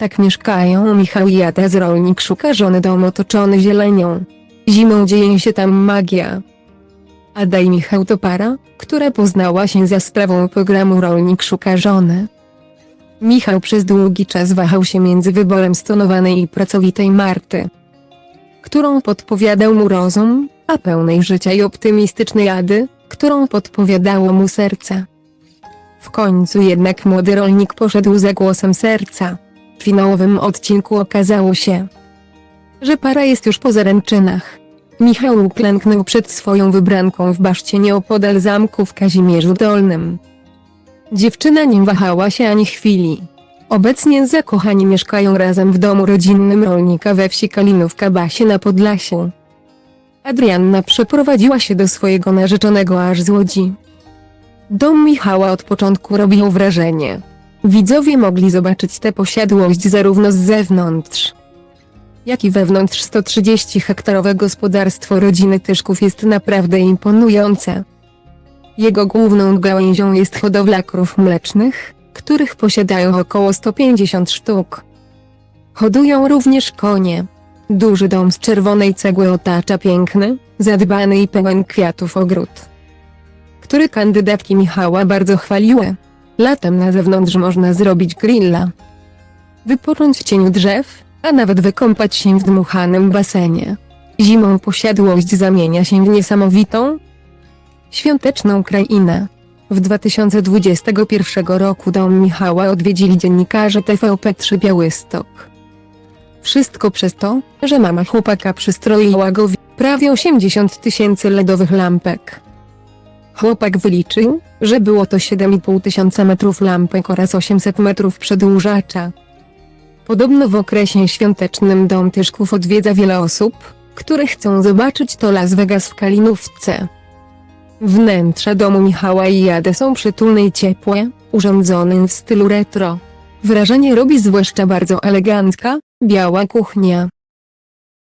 Tak mieszkają Michał i z rolnik szuka żony dom otoczony zielenią. Zimą dzieje się tam magia. Ada i Michał to para, która poznała się za sprawą programu Rolnik szuka żony. Michał przez długi czas wahał się między wyborem stonowanej i pracowitej Marty, którą podpowiadał mu rozum, a pełnej życia i optymistycznej Ady, którą podpowiadało mu serce. W końcu jednak młody rolnik poszedł za głosem serca. Finałowym odcinku okazało się, że para jest już po zaręczynach. Michał uklęknął przed swoją wybranką w baszcie nieopodal zamku w Kazimierzu Dolnym. Dziewczyna nie wahała się ani chwili. Obecnie zakochani mieszkają razem w domu rodzinnym rolnika we wsi Kalinówka Basie na Podlasiu. Adrianna przeprowadziła się do swojego narzeczonego aż z Łodzi. Dom Michała od początku robił wrażenie. Widzowie mogli zobaczyć tę posiadłość zarówno z zewnątrz, jak i wewnątrz 130 hektarowe gospodarstwo rodziny Tyszków jest naprawdę imponujące. Jego główną gałęzią jest hodowla krów mlecznych, których posiadają około 150 sztuk. Hodują również konie. Duży dom z czerwonej cegły otacza piękny, zadbany i pełen kwiatów ogród, który kandydatki Michała bardzo chwaliły. Latem na zewnątrz można zrobić grilla, wypocząć w cieniu drzew, a nawet wykąpać się w dmuchanym basenie. Zimą posiadłość zamienia się w niesamowitą, świąteczną krainę. W 2021 roku dom Michała odwiedzili dziennikarze TVP3 Białystok. Wszystko przez to, że mama chłopaka przystroiła go w prawie 80 tysięcy LEDowych lampek. Chłopak wyliczył, że było to 7,5 tysiąca metrów lampek oraz 800 metrów przedłużacza. Podobno w okresie świątecznym dom Tyszków odwiedza wiele osób, które chcą zobaczyć to Las Vegas w Kalinówce. Wnętrza domu Michała i Jady są przytulne i ciepłe, urządzonym w stylu retro. Wrażenie robi zwłaszcza bardzo elegancka, biała kuchnia.